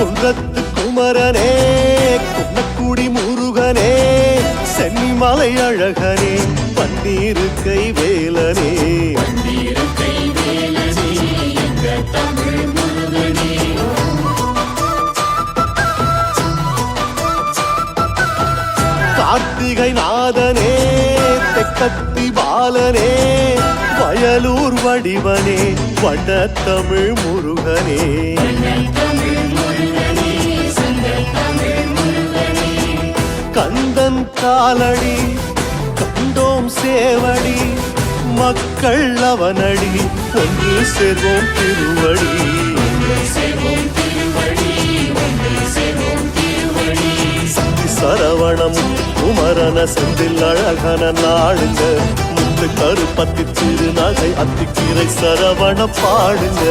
குன்றத்து குமரனே குன்னக்குடி முருகனே சென்னிமலை அழகனே பன்னீரு கை வேலனே. பன்னிருக்கை வேலனே எங்க தமிழ் முருகனே. கார்த்திகை நாதனே தெக்கத்தி பாலனே வயலூர் வடிவனே முருகனே தமிழ் முருகனே. கந்தன் காலடி கண்டோம் சேவடி மக்கள் அவனடி ஒன்று சேர்வோம் திருவடி. சக்தி சரவணம் குமரன செந்தில் அழகன நாடுங்க. முத்து கருப்பத்தி திருநகை அத்திக்கீரை சரவண பாடுங்க.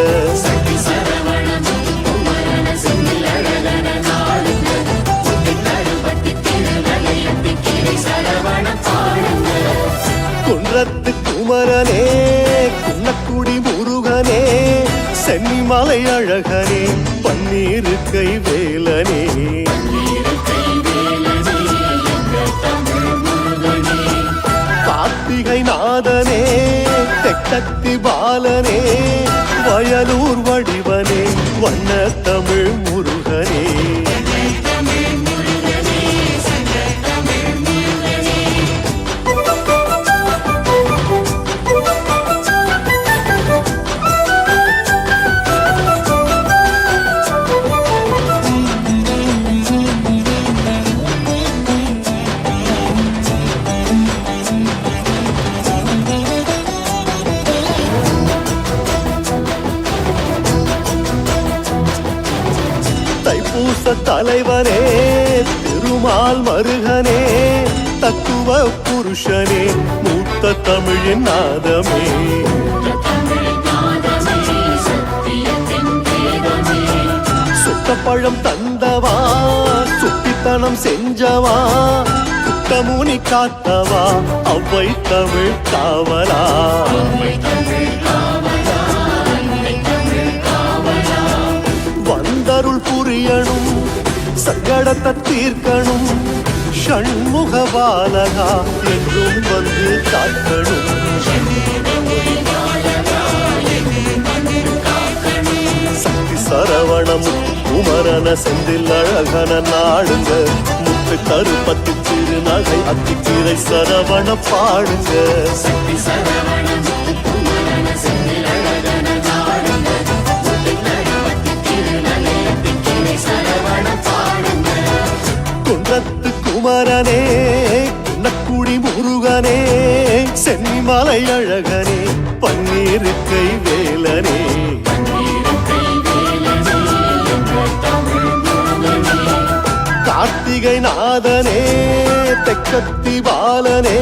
சென்னிமலை அழகனே பன்னீரு கை வேலனே. கார்த்திகை நாதனே தெக்கத்தி பாலனே வயலூர் வடிவனே வண்ண தமிழ் தைப்பூச தலைவனே திருமால் மருகனே தத்துவ புருஷனே மூத்த தமிழின் நாதமே. தமிழ் நாதமே தந்தவா சுட்டித்தனம் செஞ்சவா குட்டமுனி காத்தவா அவ்வை தமிழ் காவலா. புரியணும் சங்கடத்தை தீர்க்கணும் ஷண்முக பாலகா என்றும் வந்து காக்கணும். சக்தி சரவணம் குமரன செந்தில் அழகன நாடுங்க. முத்து கருப்பத்து திருநகை அத்திக்கீரை சரவண பாடுங்க. சக்தி சரவணம் மலை அழகனே பன்னீரு கை வேலனே. கார்த்திகை நாதனே தெக்கத்தி பாலனே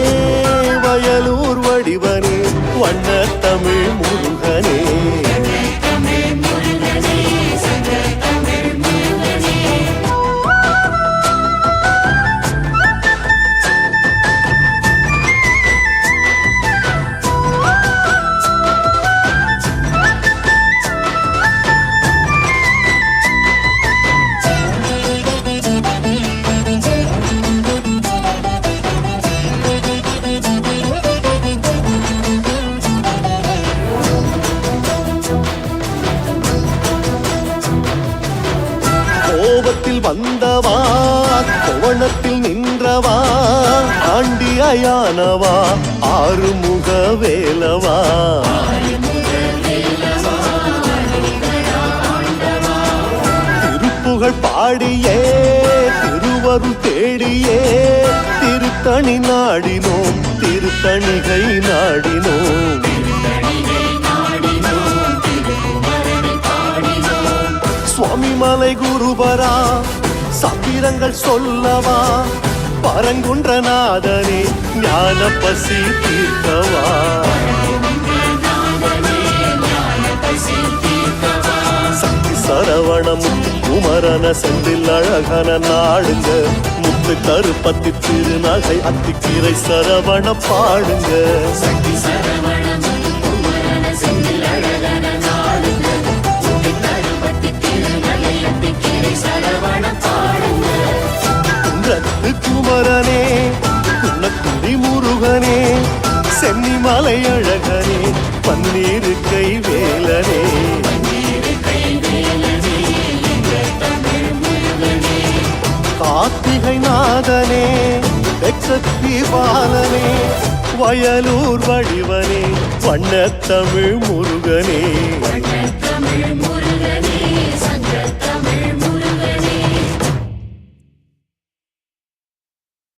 வந்தவா கோவணத்தில் நின்றவா ஆண்டி அயானவா ஆறுமுக வேலவா? திருப்புகழ் பாடியே திருவருள் தேடியே திருத்தணி நாடினோம் திருத்தணிகை நாடினோம். சுவாமி மலை குருபரா சத்திரங்கள் சொல்லவா? பரங்குன்றநாதனே ஞான பசி தீர்த்தவா? சக்தி சரவணம் குமரன செந்தில் அழகன நாடுங்க. முத்து கருப்பத்தி திருநகை அத்திக்கீரை சரவண பாடுங்க. சக்தி சரவணம் மலையழகனே பன்னீரு கை வேலரே கார்த்திகை நாதனே வெச்சத்தி பாலனே வயலூர் வடிவனே தமிழ் முருகனே.